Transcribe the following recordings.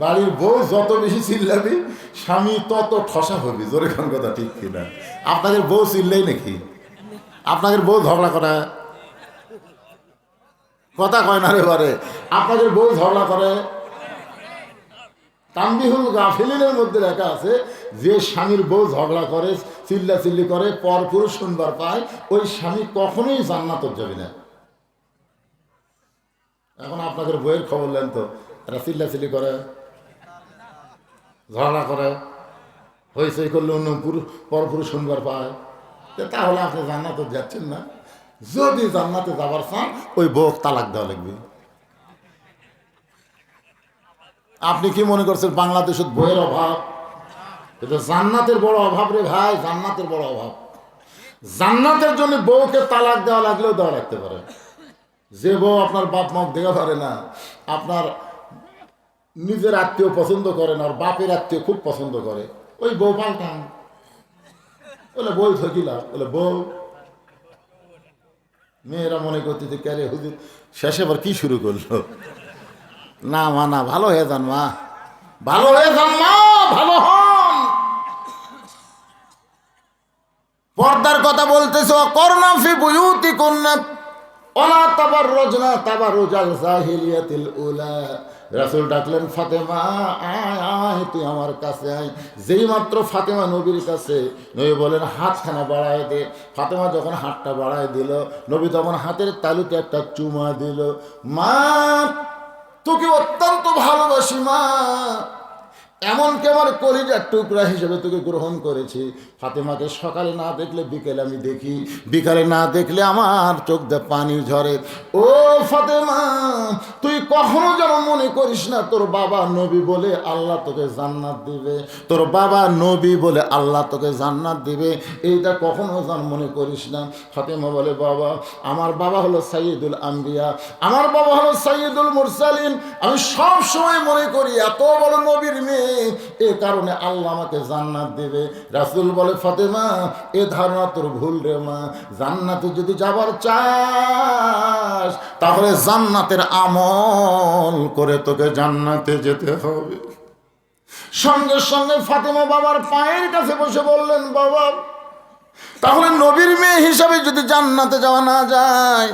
বাড়ির বউ যত বেশি চিল্লাবি, স্বামী তত ঠসা হবি। জোরে খান কথা, ঠিক কিনা? আপনাদের বউ চিল্লাই নাকি? আপনাদের বউ ঝগড়া করে? কথা কয় না রে বারে। আপনাদের বউ ঝগড়া করে? তাম্বিহুল গাফিলিনের মধ্যে লেখা আছে, যে স্বামীর বউ ঝগড়া করে চিল্লা চিল্লি করে পর পুরুষ শুনবার পায়, ওই স্বামী কখনোই জান্নাত যাবে না। এখন আপনাদের বইয়ের খবর নেন তো, এরা চিল্লা চিল্লি করে। ঝগড়া করে হয়েছে করলে অন্য পুরুষ পর পুরুষ শুনবার পায়। তাহলে আপনি জান্নাতে যাচ্ছেন না। যদি জান্নাতে যাবার চান, ওই বউ তালাক দেওয়া লাগবে। আপনি কি মনে করছেন বাংলাদেশের বইয়ের অভাব? এটা জান্নাতের বড় অভাব রে ভাই, জান্নাতের বড় অভাব। জান্নাতের জন্য বউকে তালাক দেওয়া লাগলেও দেওয়া রাখতে পারে। যে বউ আপনার বাপ মাক দেখা পারে না, আপনার নিজের আত্মীয় পছন্দ করে না আর বাপের আত্মীয় খুব পছন্দ করে। ওই বউ পাল্টান। বলে বউ থাকিলা বলে বউ, মেয়েরা মনে করতেছে ক্যারে হুজুর, শেষে আবার কি শুরু করল? না মা, না, ভালো হয়ে যান মা। ভালো হয়ে যান মা, ভালো হন। পর্দার কথা বলতেছ করোনা ফি কন্যা ওলা তাবার রোজনা তাবার রোজাল জাহিলিয়াতিল উলা। রাসূল ডাকলেন, ফাতেমা, আয় আয়, তুই আমার কাছে আয়। যেই মাত্র ফাতেমা নবীর কাছে, নবী বলেন হাতখানা বাড়ায় দে। ফাতেমা যখন হাতটা বাড়ায় দিল, নবী তখন হাতের তালুতে একটা চুমা দিল, মা, তোকে অত্যন্ত ভালোবাসি, মা। এমনকি আমার কলিজার টুকরা হিসেবে তোকে গ্রহণ করেছি। ফাতেমাকে সকালে না দেখলে, বিকেলে আমি দেখি। বিকালে না দেখলে আমার চোখ দিয়ে পানি ঝরে। ও ফাতেমা, তুই কখনো যেন মনে করিস না, তোর বাবা নবী বলে আল্লাহ তোকে জান্নাত দিবে। তোর বাবা নবী বলে আল্লাহ তোকে জান্নাত দিবে। এইটা কখনো যেন মনে করিস না। ফাতেমা বলে, বাবা, আমার বাবা হলো সাইয়দুল আম্বিয়া। আমার বাবা হলো সাইয়দুল মুরসালিন। আমি সব সময় মনে করি, এত বড় নবীর মেয়ে এ কারণে আল্লাহ আমাকে জান্নাত দেবে। রাসূল বলে, ফাতেমা, এ ধারণা তোর ভুল রে মা। জান্নাতে যদি যাবার চাস, তাহলে জান্নাতের আমল করে তোকে জান্নাতে যেতে হবে। সঙ্গে সঙ্গে ফাতেমা বাবার পায়ের কাছে বসে বললেন, বাবা, তাহলে নবীর মেয়ে হিসাবে যদি জান্নাতে যাওয়া না যায়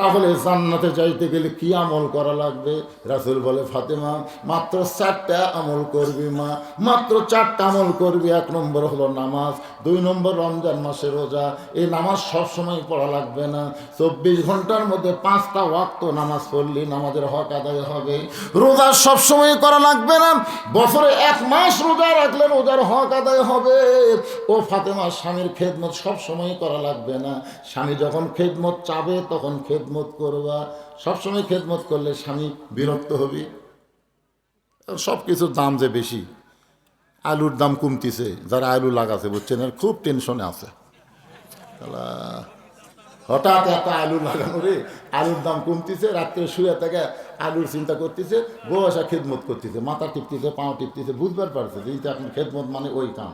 তাহলে জান্নাতে যাইতে গেলে কি আমল করা লাগবে? রাসুল বলে, ফাতেমা, মাত্র চারটা আমল করবি মা। মাত্র চারটা আমল করবি। এক নম্বর হলো নামাজ, দুই নম্বর রমজান মাসে রোজা। এই নামাজ সব সময় পড়া লাগবে না। চব্বিশ ঘণ্টার মধ্যে পাঁচটা ওয়াক্ত নামাজ পড়লি, নামাজের হক আদায় হবে। রোজা সব সময় করা লাগবে না। বছরে এক মাস রোজা রাখলে রোজার হক আদায় হবে। ও ফাতেমা স্বামীর খেদমত সব সময় করা লাগবে না। স্বামী যখন খেদমত চাবে, তখন খেদমত করবা, সবসময় খেদমত করলে স্বামী বিরক্ত হবে। সব কিছুর দাম যে বেশি, আলুর দাম কমতিছে, যারা আলু লাগাছে বুঝছেন খুব টেনশনে আছে। হঠাৎ একটা আলু লাগানো রে, আলুর দাম কমতিছে, রাত্রে শুয়ে থেকে আলুর চিন্তা করতেছে, বউ আসা খেদমত করতেছে, মাথা টিপতেছে, পাও টিপতেছে, বুঝবার পারছে যে এখন খেদমত মানে ওই কাম।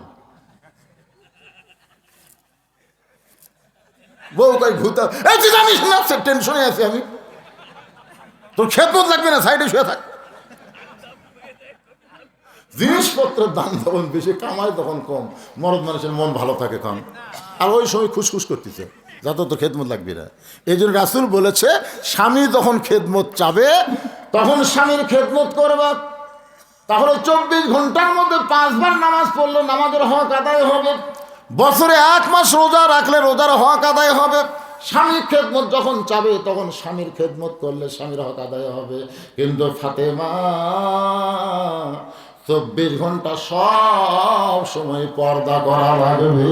বউ কই ভূত এই না টেনশনে আছি আমি। তোর খেদমত লাগবে না সাইডে শুয়ে থাক। জিনিসপত্রের দাম যখন বেশি কামায় তখন কম। মরদ মানুষের মন ভালো থাকে কম আর ওই সময় খুশখুশ করতেছে যাতে তো খেদমত লাগবে না এই জন্য রাসুল বলেছে, স্বামী যখন খেদমত চাবে, তখন স্বামীর খেদমত করবা। তাহলে চব্বিশ ঘণ্টার মধ্যে পাঁচবার নামাজ পড়লে নামাজের হক আদায় হবে। বছরে এক মাস রোজা রাখলে রোজার হক আদায় হবে। স্বামীর খেদমত যখন চাবে, তখন স্বামীর খেদমত করলে স্বামীর হক আদায় হবে। কিন্তু ফাতেমা চব্বিশ ঘণ্টা সব সময় পর্দা করা লাগবে।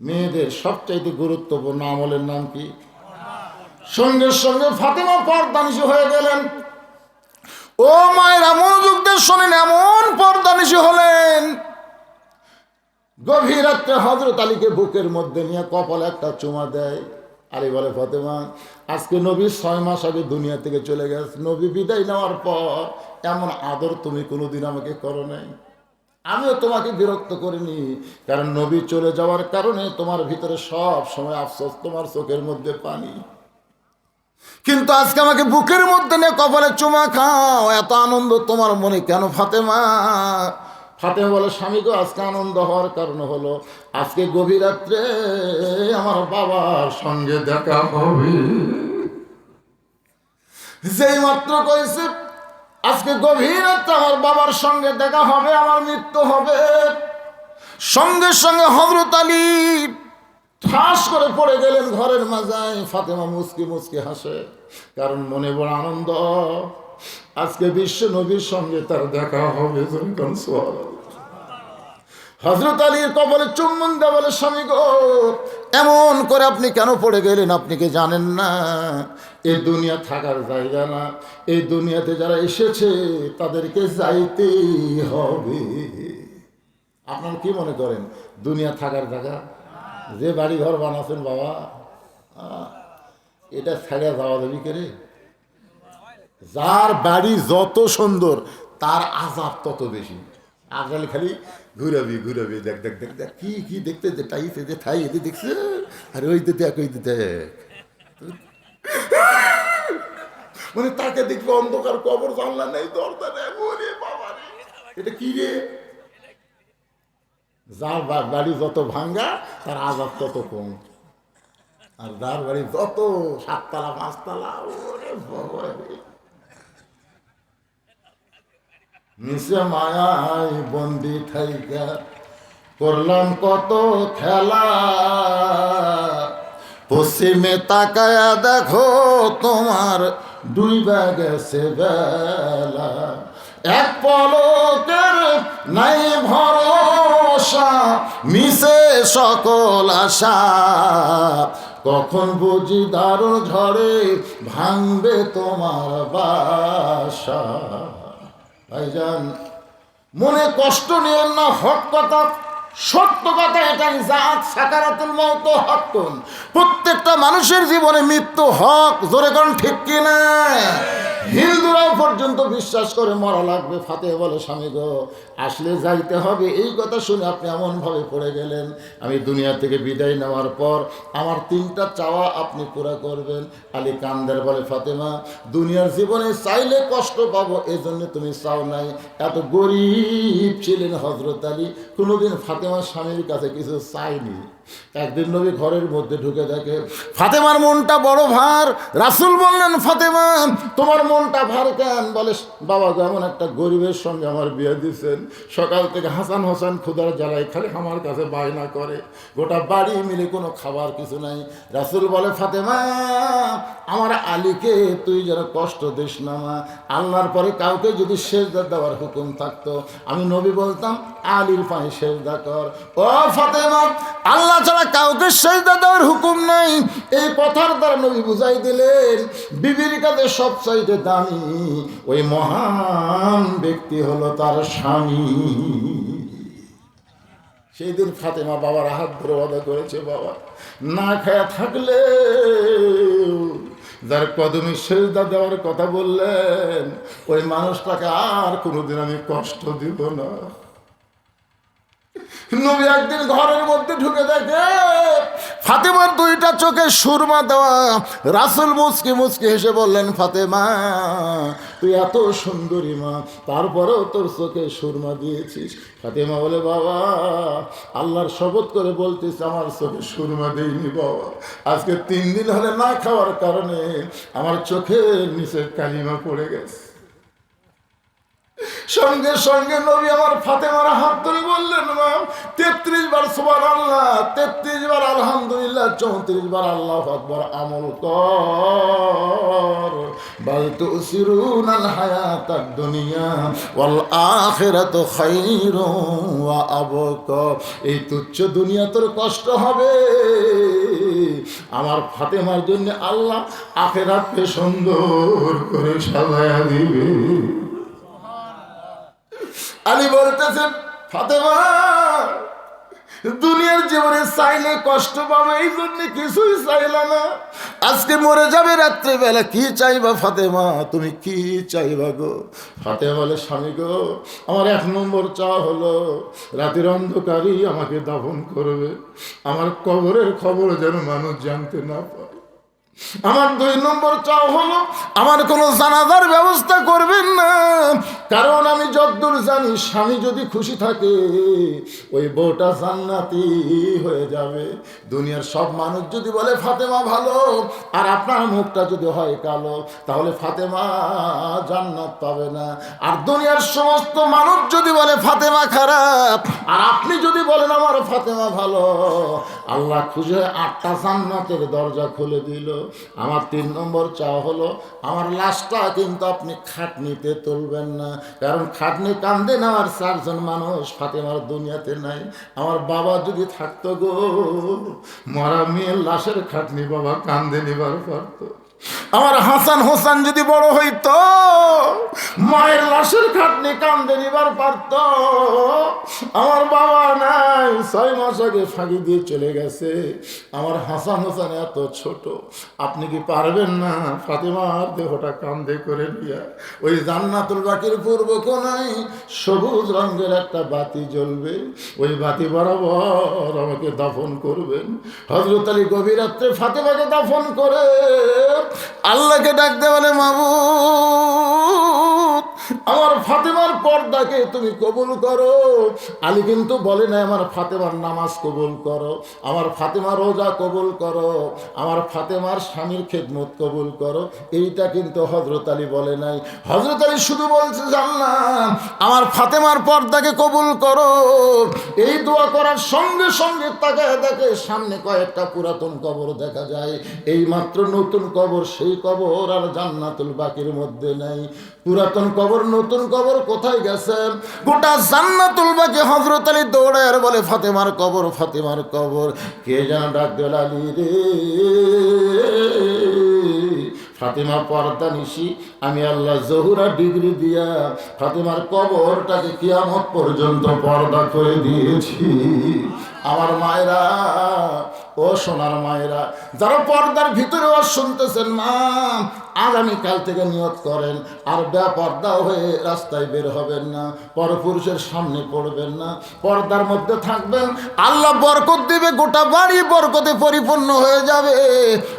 মেয়েদের সবচাইতে গুরুত্বপূর্ণ আমলের নাম কি? সঙ্গে সঙ্গে ফাতেমা পর্দা পর্দানিশী হয়ে গেলেন। ও মায়েরা, মনোযোগ দিয়ে শোনেন, এমন পর্দা পর্দানিশী হলেন গভীর রাত্রে হজরত আলীকে বুকের মধ্যে নিয়ে কপালে একটা চুমা দেয়। আলী বলে, ফতেমা, আজকে নবী ছয় মাস আগে দুনিয়া থেকে চলে গেছে। নবী বিদায় নেওয়ার পর এমন আদর তুমি কোনোদিন আমাকে করো নাই। আমিও তোমাকে বিরক্ত করিনি, কারণ নবী চলে যাওয়ার কারণে তোমার ভিতরে সব সময় আফসোস, তোমার চোখের মধ্যে পানি। কিন্তু আজকে আমাকে বুকের মধ্যে নিয়ে কপালে চুমা খাও। এত আনন্দ তোমার মনে কেন, ফাতেমা? ফাতেমা বলে স্বামীকে আজকে আনন্দ হওয়ার কারণ হলো, আজকে গভীর রাত্রে আমার বাবার সঙ্গে দেখা হবে। যেই মাত্র কয়েছে আজকে গভীর রাত্রে আমার বাবার সঙ্গে দেখা হবে, আমার মৃত্যু হবে। সঙ্গে সঙ্গে হজরত আলী ঠাস করে পড়ে গেলেন ঘরের মাজায় ফাতেমা মুসকি মুসকি হাসে, কারণ মনে বড় আনন্দ। আজকে বিশ্ব নবীর সঙ্গে তার দেখা হবে হজরত আলীর কবলে চুম্বন দেওয়া বলে, স্বামী গো, এমন করে আপনি কেন পড়ে গেলেন? আপনি কি জানেন না? এই দুনিয়া থাকার জায়গা না। এই দুনিয়াতে যারা এসেছে, তাদেরকে যাইতেই হবে। আপনার কি মনে করেন? দুনিয়া থাকার জায়গা? যে বাড়ি ঘর বানাচ্ছেন বাবা এটা ছাড়িয়া যাওয়া যাবি কে রে? যার বাড়ি যত সুন্দর, তার আজাব তত বেশি। আজকাল খালি ঘুরাবি ঘুরাবি, দেখ দেখ দেখ দেখ, কি কি দেখতে যে টাইতে যে ঠাই এতে দেখছে, আরে ওই দেখ, ওই মানে তাকে দেখবে অন্ধকার কবর, জানলা নেই, দরজা নেই বাবা এটা কি রে? যার বাড়ি যত ভাঙ্গা, তার আজাব তত কম। আর যার বাড়ি যত সাততলা, পাঁচতলা, ওরে বাবা। নিচে মায়ায় বন্দি থাইকা। করলাম কত খেলা। পশ্চিমে তাকায়া দেখো তোমার দুই ডুইবা গেছে বেলা। এক পলকের নাই ভরসা, মিশে সকল আশা। কখন বুঝি দারুণ ঝড়ে ভাঙবে তোমার বাসা। ভাইজান, মনে কষ্ট নিয়েন না, হক কথা, সত্য কথা এটাই জাত সাকারাতুল মত হকুন প্রত্যেকটা মানুষের জীবনে মৃত্যু হক, জোরে কোন ঠিক কিনা? হিন্দুরাও পর্যন্ত বিশ্বাস করে মরা লাগবে। ফাতে বলে, স্বামী গো, আসলে যাইতে হবে। এই কথা শুনে আপনি এমনভাবে পড়ে গেলেন। আমি দুনিয়া থেকে বিদায় নেওয়ার পর আমার তিনটা চাওয়া আপনি পুরা করবেন। আলী কান্দের বলে, ফাতেমা, দুনিয়ার জীবনে চাইলে কষ্ট পাবো এই জন্য তুমি চাও নাই। এত গরিব ছিলেন হজরত আলী। কোনোদিন ফাতেমার স্বামীর কাছে কিছু চাইনি। একদিন নবী ঘরের মধ্যে ঢুকে দেখে ফাতেমার মনটা বড় ভার। রাসুল বললেন ফাতেমা তোমার মনটা ভার কেন? বলে বাবা গো, এমন একটা গরিবের সঙ্গে আমার বিয়ে দিচ্ছেন সকাল থেকে হাসান হোসেন ক্ষুদার জ্বালায় খালি আমার কাছে বায়না করে। গোটা বাড়ি মিলে কোনো খাবার কিছু নাই। রাসুল বলে ফাতেমা আমার আলীকে তুই যেন কষ্ট দিস না মা। আল্লাহর পরে কাউকে যদি সেজদা দেওয়ার হুকুম থাকতো আমি নবী বলতাম আলীর পায়ে সেজদা কর। ও ফাতেমা আল্লাহ ছাড়া কাউকে সেজদা দেওয়ার হুকুম নাই। এই কথার দ্বারা নবী বুঝাই দিলেন, বিবির কাছে সব চাইতে দামি ওই মহান ব্যক্তি হলো তার স্বামী। সেই দিন ফাতেমা বাবার হাত ধরে ওয়াদা করেছে, বাবা, না খায়া থাকলে যার কদমে সেজদা দেওয়ার কথা বললেন, ওই মানুষটাকে আর কোনোদিন আমি কষ্ট দিব না। নবী একদিন ঘরের মধ্যে ঢুকে দেখে, ফাতেমার দুইটা চোখে সুরমা দেওয়া। রাসুল মুসকি মুসকি হেসে বললেন, ফাতেমা, তুই এত সুন্দরী মা, তারপরেও তোর চোখে সুরমা দিয়েছিস। ফাতেমা বলে, বাবা, আল্লাহর শপথ করে বলতিস আমার চোখে সুরমা দেইনি বাবা। আজকে তিন দিন হলে না খাওয়ার কারণে আমার চোখের নিচে কালিমা পড়ে গেছে। সঙ্গে সঙ্গে নবী আমার ফাতেমার হাত ধরে বললেন মা তেত্রিশ বার সোবার আল্লাহ তেত্রিশ বার আলহামদুলিল্লাহ, চৌত্রিশ বার আল্লাহ আকবর আমল কর। বল তুসিরুন আল হায়াত দুনিয়া ওয়াল আখিরাতু খায়রুন ওয়া আবকা। এই তুচ্ছ দুনিয়া তোর কষ্ট হবে। আমার ফাতেমার জন্য আল্লাহ আখেরাতকে সুন্দর করে সাজায়া দিবে। আলী বলতেছেন, ফাতেমা, দুনিয়ার জীবনে চাইলে কষ্ট পাবে, এই জন্য কিছুই চাইলা না। আজকে মরে যাবে রাত্রিবেলা, কি চাইবা ফাতেমা? তুমি কি চাইবা গো? ফাতেমা বলে, স্বামী গো, আমার এক নম্বর চাওয়া হলো, রাতের অন্ধকারই আমাকে দাফন করবে। আমার কবরের খবর যেন মানুষ জানতে না পারে আমার দুই নম্বর চাও হলো, আমার কোনো জানাজার ব্যবস্থা করবেন না। কারণ আমি যদ্দূর জানি, স্বামী যদি খুশি থাকে, ওই বউটা জান্নাতি হয়ে যাবে। দুনিয়ার সব মানুষ যদি বলে, ফাতেমা ভালো। আর আপনার মুখটা যদি হয় কালো, তাহলে ফাতেমা জান্নাত পাবে না। আর দুনিয়ার সমস্ত মানুষ যদি বলে, ফাতেমা খারাপ। আর আপনি যদি বলেন, আমার ফাতেমা ভালো। আল্লাহ খুঁজে আটটা জান্নাতের দরজা খুলে দিল। আমার তিন নম্বর চাওয়া হলো, আমার লাশটা কিন্তু আপনি খাটনিতে তুলবেন না। কারণ খাটনি কান্দে না আমার চারজন মানুষ, ফাতেমার দুনিয়াতে নাই। আমার বাবা যদি থাকতো গো, মরা মেয়ের লাশের খাটনি বাবা কান্দে নিবার পারতো। আমার হাসান হোসান যদি বড় হইতো, মায়ের লাশের খাটনি কান্দে নিবার পারত। আমার বাবা নাই, ছয় মাস আগে ফাঁকি দিয়ে চলে গেছে। আমার হাসান হোসেন এত ছোট, আপনি কি পারবেন না? ফাতেমার দেহটা কান্দে করে নিয়ে। ওই জান্নাতুল বাকির পূর্ব কোনায় সবুজ রঙের একটা বাতি জ্বলবে। ওই বাতি বরাবর আমাকে দাফন করবেন। হজরত আলী গভীর রাত্রে ফাতেমাকে দাফন করে আল্লাহকে ডাকতে বলে মাবু আমার ফাতেমার পর্দাকে তুমি কবুল করো। আলী কিন্তু বলে না আমার ফাতেমার নামাজ কবুল করো, আমার ফাতেমার রোজা কবুল করো, আমার ফাতেমার স্বামীর খেদমত কবুল করো। এইটা কিন্তু হজরত আলী বলে নাই। হজরত আলী শুধু বলছে জানলাম আমার ফাতেমার পর্দাকে কবুল করো। এই দোয়া করার সঙ্গে সঙ্গে তাকে দেখে সামনে কয়েকটা পুরাতন কবর দেখা যায়। এই মাত্র নতুন কবর, সেই কবর আর জান্নাতুল বাকির মধ্যে নাই। পুরাতন কবর, নতুন কবর কোথায় গেছে? গোটা জান্নাতুল বাকি হজরত আলী দৌড়ে আর বলে, ফাতেমার কবর ফাতেমার কবর। কে যেন ডাক দিল রে। ফাতেমা পর্দা নিশি, আমি আল্লাহ জহুরা ডিগ্রি দিয়া ফাতেমার কবরটাকে কিয়ামত পর্যন্ত পর্দা করে দিয়েছি। আমার মায়েরা, ও সোনার মায়েরা, যারা পর্দার ভিতরে ও শুনতেছেন, মা আগামীকাল থেকে নিয়ত করেন, আর বেপর্দাও হয়ে রাস্তায় বের হবেন না, পরপুরুষের সামনে পড়বেন না, পর্দার মধ্যে থাকবেন। আল্লাহ বরকত দিবে, গোটা বাড়ি বরকতে পরিপূর্ণ হয়ে যাবে।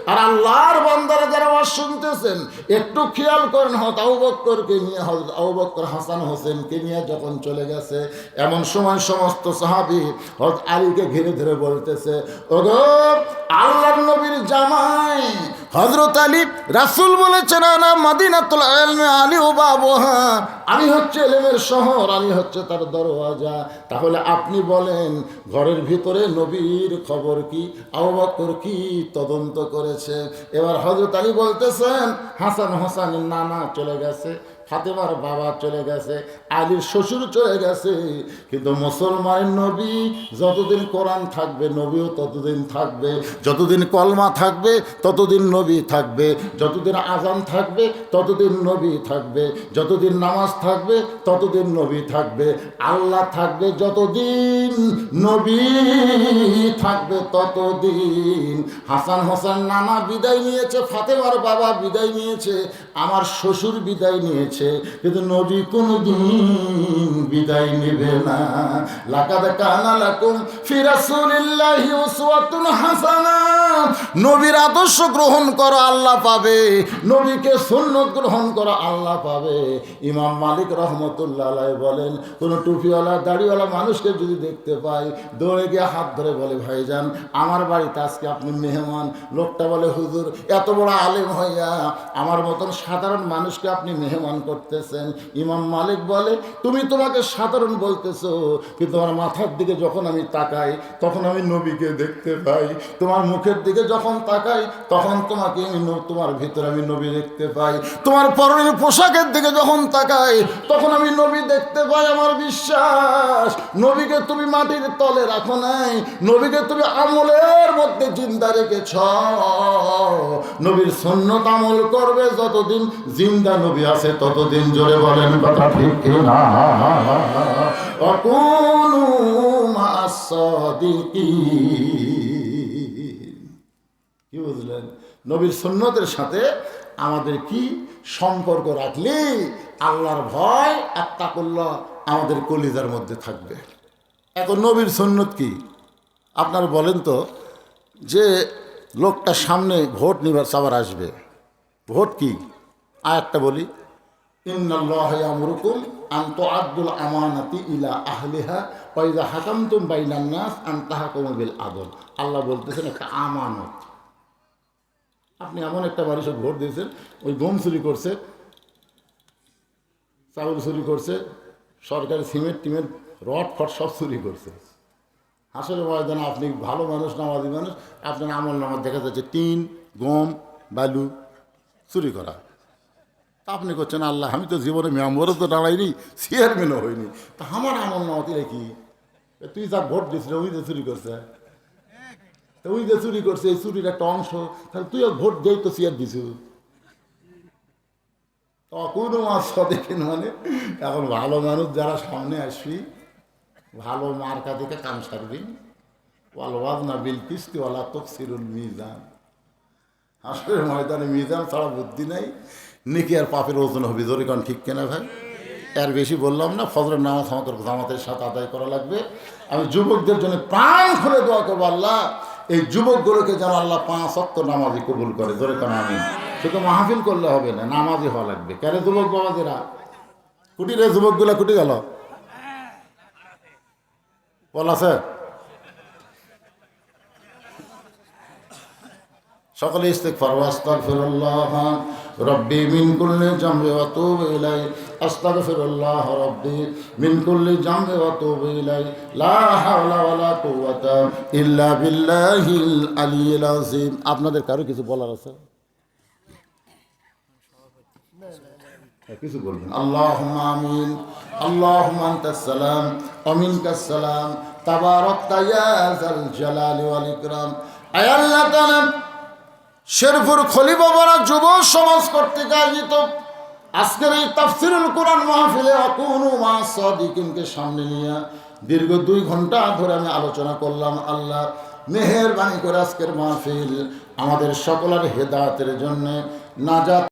আর আল্লাহর বান্দারা যারা আওয়াজ শুনতেছেন, একটু খেয়াল করেন হত আউবক্করকে নিয়ে আউবক্কর হাসান হোসেনকে নিয়ে যখন চলে গেছে, এমন সময় সমস্ত সাহাবি হত আলীকে ঘিরে ধরে বলতেছে, ওগো, আল্লাহর নবীর জামাই হজরত আলী রাসুল বলেছেন না মাদিনাতুল আলী ও বাবু হ্যাঁ আমি হচ্ছে এলেমের শহর, আমি হচ্ছে তার দরওয়াজা। তাহলে আপনি বলেন, ঘরের ভিতরে নবীর খবর কি আবাকর কি তদন্ত করেছে? এবার হজরত আলী বলতেছেন, হাসান হোসানের নানা চলে গেছে ফাতেমার বাবা চলে গেছে, আলীর শ্বশুর চলে গেছে। কিন্তু মুসলমানের নবী যতদিন কোরআন থাকবে, নবীও ততদিন থাকবে। যতদিন কলমা থাকবে, ততদিন নবী থাকবে। যতদিন আজান থাকবে, ততদিন নবী থাকবে। যতদিন নামাজ থাকবে, ততদিন নবী থাকবে। আল্লাহ থাকবে যতদিন, নবী থাকবে ততদিন। হাসান হোসেন নানা বিদায় নিয়েছে, ফাতেমার বাবা বিদায় নিয়েছে, আমার শ্বশুর বিদায় নিয়েছে। কিন্তু নবী কোনদিন বিদায় নেবে না, লাকাদ কানা লাকুম ফি রাসূলিল্লাহি উসওয়াতুন হাসানা। নবীর আদর্শ গ্রহণ করো, আল্লাহ পাবে। নবীকে সুন্নত গ্রহণ করো, আল্লাহ পাবে। ইমাম মালিক রহমতুল্লাহ বলেন, কোন টুপিওয়ালা, দাড়িওয়ালা মানুষকে যদি দেখতে পাই, দৌড়ে গিয়ে হাত ধরে বলে ভাইজান আমার বাড়িতে আজকে আপনি মেহমান। লোকটা বলে, হুজুর, এত বড় আলেম হইয়া, আমার মতন সাধারণ মানুষকে আপনি মেহমান করতেছেন। ইমাম মালিক বলে, তুমি তোমাকে সাধারণ বলতেছো, কিন্তু তোমার মাথার দিকে যখন আমি তাকাই, তখন আমি নবীকে দেখতে পাই। তোমার মুখের দিকে যখন তাকাই, তখন তোমাকে আমি তোমার ভিতরে আমি নবী দেখতে পাই। তোমার পরনের পোশাকের দিকে যখন তাকাই, তখন আমি নবী দেখতে পাই আমার বিশ্বাস। নবীকে তুমি মাটির তলে রাখো নাই, নবীকে তুমি আমলের মধ্যে চিন্তা রেখেছ। নবীর সন্ন্যত আমল করবে যতদিন জিন্দা নবী আছে ততদিন জোরে বলেন কথা ঠিক না অকুনু মাসাদিকিন। কি বুঝলেন? নবীর সুন্নতের সাথে আমাদের কি সম্পর্ক রাখলে আল্লাহর ভয়, আত্মাকুল্লাহ আমাদের কলিজার মধ্যে থাকবে। এখন নবীর সুন্নত কি? আপনার বলেন তো যে লোকটা সামনে ভোট নিবার সবার আসবে। ভোট কি? আর একটা বলি। ইন্নাল্লাহুকুম আন্ত আব্দুল ইলা আদল। আল্লাহ বলতেছেন, একটা আমানত। আপনি এমন একটা মানুষের ভোট দিয়েছেন, ওই গম চুরি করছে, চাউল চুরি করছে, সরকারি সিমেন্ট টিমেন্ট রড ফট সব চুরি করছে। আসলে ময়দানে আপনি ভালো মানুষ, নামাজি মানুষ, আপনার আমল নামাজ দেখা যাচ্ছে টিন, গম, বালু চুরি করা। তা আপনি করছেন, আল্লাহ, আমি তো জীবনে মেম্বরও তো দাঁড়াইনি চেয়ারম্যানও হইনি। তা আমার আমল নামাতি কি? তুই যা ভোট দিয়েছিল ওই যে চুরি করছে। তা ওই যে চুরি করছে, এই চুরির একটা অংশ, তাহলে তুইও ভোট দিয়েই তো চেয়ার দিছু। তখনও মাছ দেখেন মানে এখন ভালো মানুষ যারা সামনে আসবি, ভালো মার্কা দেখে কাম সারবি। ওয়াল ওয়াজনা বিল কিস্তি, ওয়ালা তফসিরুল মিজান। আসলে ময়দানে মিজান ছাড়া বুদ্ধি নাই। নাকি আর পাপের ওজন হবে, জোরে কারণ ঠিক কেনা ভাই? এর বেশি বললাম না, ফজরের নামাজ আমাদের জামাতের সাথে আদায় করা লাগবে। আমি যুবকদের জন্য প্রাণ খুলে দোয়া করব আল্লাহ। এই যুবকগুলোকে যেন আল্লাহ পাঁচ অক্ত নামাজি কবুল করে, জোরে কারণ আমি শুধু মাহফিল করলে হবে না নামাজি হওয়া লাগবে। কেন যুবক বাবাদেরা কুটি রে যুবকগুলো কুটি গেল। বল আছে? সকলে ইস্তেগফার ওয়াস্তাগফিরুল্লাহ রব্বি মিন কুল্লি জামবি ওয়া তুবু ইলাই, আস্তাগফিরুল্লাহ রব্বি মিন কুল্লি জামবি ওয়ালা কুওয়াতা ইল্লা বিল্লাহিল আলিয়্যিল আযীম। আপনাদের কারও কিছু বলার আছে? কিছু বলবেন। আল্লাহুম্মা আমিন আনতাস সালাম, ওয়া মিনকাস সালাম। তাবারাকতা ইয়া যাল জালালি ওয়াল ইকরাম। আয় আল্লাহ তাআলা শেরপুর খলিবাবারা যুব সমাজ কর্তৃক আয়োজিত। আজকের এই তাফসিরুল কোরআন মাহফিলে অকুনু মা সদিকিনকে সামনে নিয়ে দীর্ঘ দুই ঘণ্টা ধরে আমি আলোচনা করলাম আল্লাহ মেহেরবানি করে আজকের মাহফিল আমাদের সকলের হেদায়তের জন্য। নাজাত